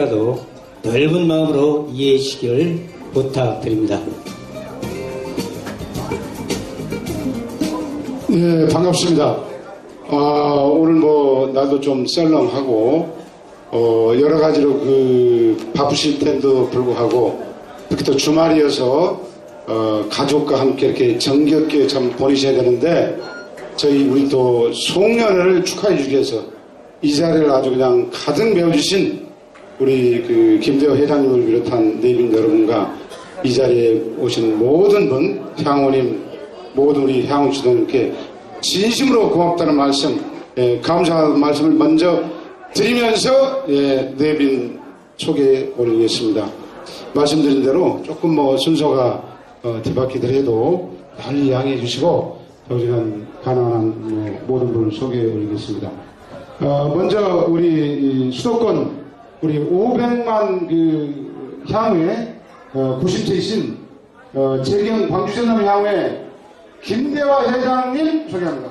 라도 넓은 마음으로 이해해 주시길 부탁드립니다. 네, 반갑습니다. 아, 오늘 뭐, 날도 좀 썰렁하고, 어, 여러 가지로 그, 바쁘실 텐데도 불구하고, 이렇게 또 주말이어서, 어, 가족과 함께 이렇게 정겹게 참 보내셔야 되는데, 저희 우리 또 송년회를 축하해 주기 위해서 이 자리를 아주 그냥 가득 메워주신 우리 그 김대호 회장님을 비롯한 내빈 여러분과 이 자리에 오신 모든 분, 향우님, 모든 우리 향후 지도님께 진심으로 고맙다는 말씀, 예, 감사하는 말씀을 먼저 드리면서 예, 내빈 소개해 올리겠습니다. 말씀드린 대로 조금 뭐 순서가 어, 뒤바뀌더라도 달리 양해해 주시고 저지간 가난한 뭐, 모든 분을 소개해 올리겠습니다. 어, 먼저 우리 이 수도권 우리 500만 그 향후에 어, 90세이신 어, 재경 광주전남 향후에 김대화 회장님 소개합니다.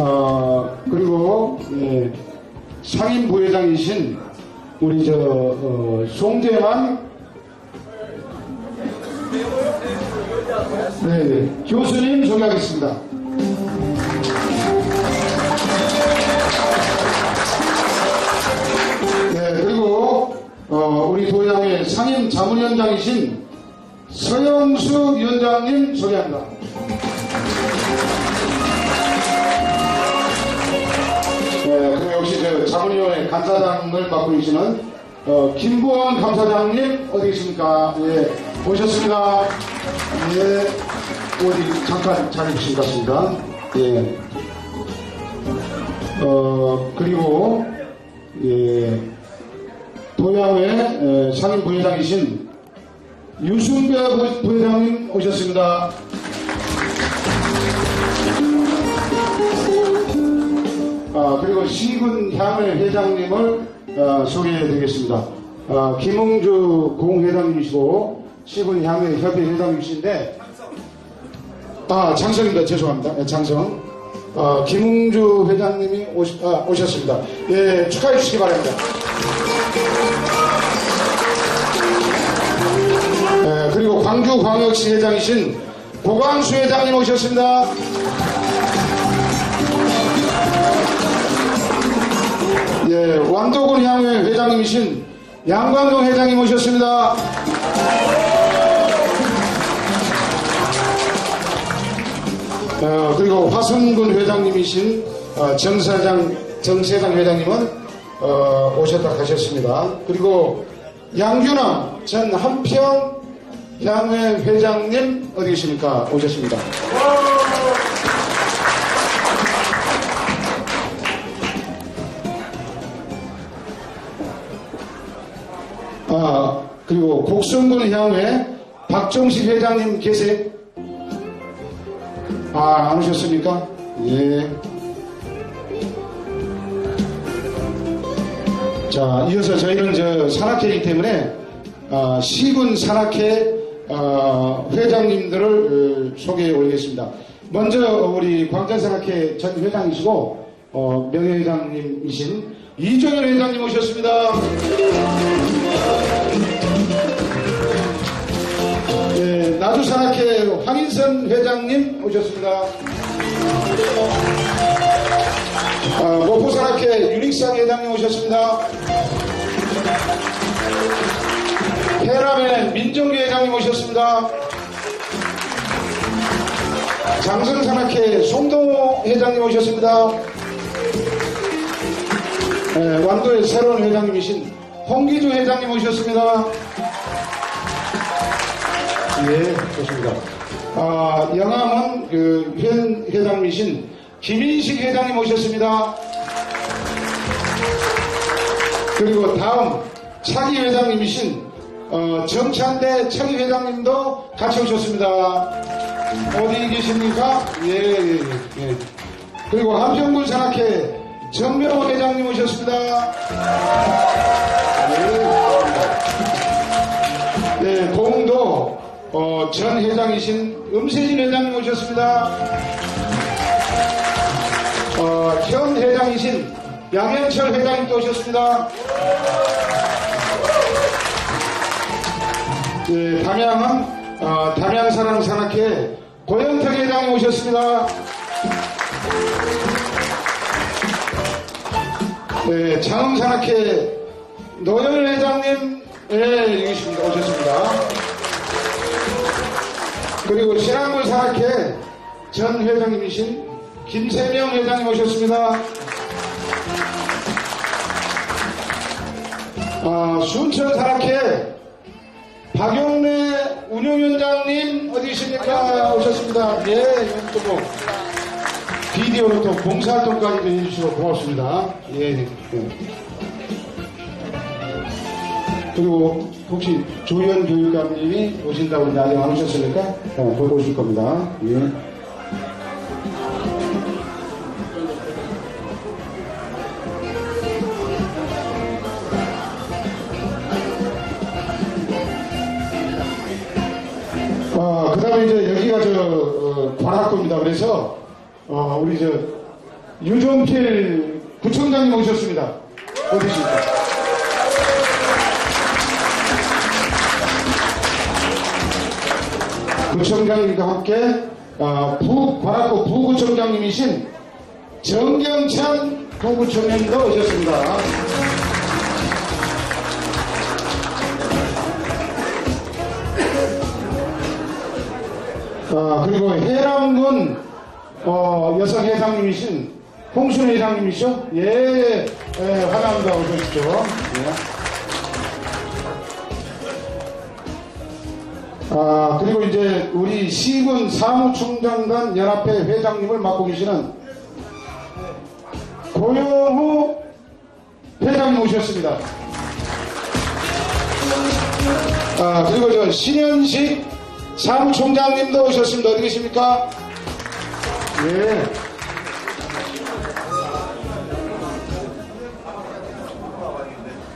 어, 그리고 예, 상임 부회장이신 우리 저 어, 송재만 네, 네, 교수님 소개하겠습니다. 네, 그리고 어, 우리 도양의 상임 자문위원장이신 서영수 위원장님 소개합니다. 역시 저 자문위원회 간사장을 맡고 계시는 어, 김보원 감사장님 어디 계십니까? 예, 오셨습니다. 예, 어디 잠깐 자리 주신 것 같습니다. 예. 어, 그리고, 예, 도양회 에, 상임 부회장이신 유승배 부- 부회장님 오셨습니다. 아, 그리고 시군 향회 회장님을 어, 소개해 드리겠습니다. 어, 김홍주 공회장님이시고 시군 향회 협회 회장님이신데 아 장성입니다. 죄송합니다. 네, 장성. 어, 김홍주 회장님이 오시, 아, 오셨습니다. 예, 축하해 주시기 바랍니다. 예, 그리고 광주광역시 회장이신 고광수 회장님 오셨습니다. 예, 완도군 향회 회장님이신 양광동 회장님 오셨습니다. 어, 그리고 화순군 회장님이신 어, 정사장, 정세장 회장님은 어, 오셨다 가셨습니다. 그리고 양규남 전 한평 향회 회장님 어디 계십니까? 오셨습니다. 아, 그리고 곡성군 향회 박정식 회장님 계세요? 아, 안 오셨습니까? 예. 자, 이어서 저희는 저 산악회이기 때문에 아, 시군 산악회 아, 회장님들을 어, 소개해 올리겠습니다. 먼저 우리 광장산악회 전 회장이시고 어, 명예회장님이신 이종현 회장님 오셨습니다. 나주산악회 황인선 회장님 오셨습니다. 아, 모포산악회 유릭상 회장님 오셨습니다. 해남의 민정규 회장님 오셨습니다. 장성산악회 송동호 회장님 오셨습니다. 예, 완도의 새로운 회장님이신 홍기주 회장님 오셨습니다. 예, 좋습니다. 아, 영암은 그 현 회장님이신 김인식 회장님 오셨습니다. 그리고 다음 차기 회장님이신 어, 정찬대 차기 회장님도 같이 오셨습니다. 어디 계십니까? 예, 예, 예. 예. 그리고 한평군 산악회 정명호 회장님 오셨습니다. 예. 네, 공도 어, 전 회장이신 음세진 회장님 오셨습니다. 양현철 회장님도 오셨습니다. 예, 담양은 어, 담양사랑 산악회 고영택 회장님 오셨습니다. 네, 장흥산악회 노열 회장님 예, 여기 있습니다. 오셨습니다. 그리고 신한물 산악회 전 회장님이신 김세명 회장님 오셨습니다. 아, 순천 산악회 박용래 운영위원장님 어디 계십니까? 오셨습니다. 예, 이건 또 뭐, 비디오로 또 봉사활동까지도 해주시고 고맙습니다. 예, 예. 그리고 혹시 조현 교육감님이 오신다고 했는데 안 오셨습니까? 어, 곧 오실 겁니다. 예. 어, 그 다음에 이제 여기가 저, 어, 관악구입니다. 그래서, 어, 우리 저, 유종필 구청장님 오셨습니다. 어디십니까? 구청장님과 함께, 어, 부, 관악구 부구청장님이신 정경찬 부구청장님도 오셨습니다. 아, 그리고 해남군 어, 여성 회장님이신 홍순 회장님이시죠? 예, 예, 환영합니다. 오십시오. 예. 아, 그리고 이제 우리 시군 사무총장단 연합회 회장님을 맡고 계시는 고영후 회장님 오셨습니다. 아, 그리고 저 신현식 사무총장님도 오셨습니다. 어디 계십니까? 예.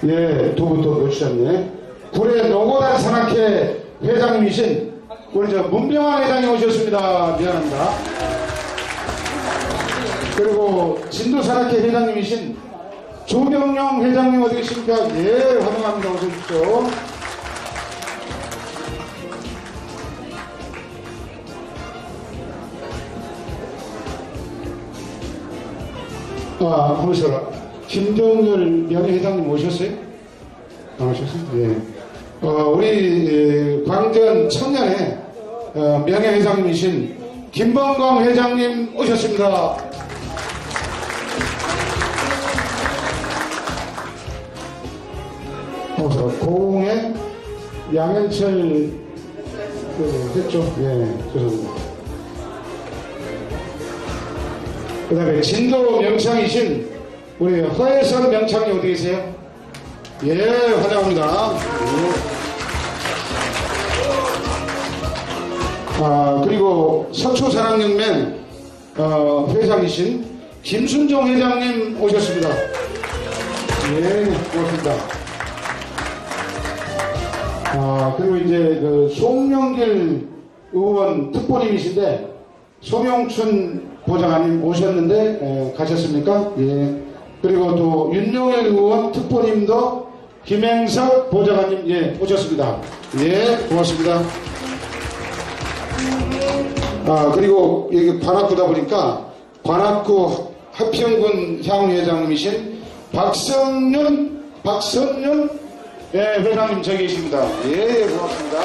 예, 두분또 오셨네. 구례 노고단 산악회 회장님이신 우리 저 문병환 회장님 오셨습니다. 미안합니다. 그리고 진도산악회 회장님이신 조병영 회장님 어디 계십니까? 예, 환영합니다. 어서 오십시오. 아, 보셔라. 김정열 명예회장님 오셨어요? 안 오셨어요? 예. 어, 우리 예, 광전 청년회 어, 명예회장님이신 김범광 회장님 오셨습니다. 어, 저 고흥의 양현철 그, 했죠? 예, 죄송합니다. 그 다음에 진도 명창이신 우리 허혜선 명창이 어디 계세요? 예, 환영합니다. 예. 아, 그리고 서초사랑연맹 어, 회장이신 김순종 회장님 오셨습니다. 예, 고맙습니다. 아, 그리고 이제 그 송영길 의원 특보님이신데 송영춘 보좌관님 오셨는데 에, 가셨습니까? 예. 그리고 또 윤용일 의원 특보님도 김행석 보좌관님 예 오셨습니다. 예 고맙습니다. 아 그리고 여기 관악구다 보니까 관악구 하평군 향회장님이신 박성윤 박성윤 예 회장님 저기 계십니다. 예 고맙습니다.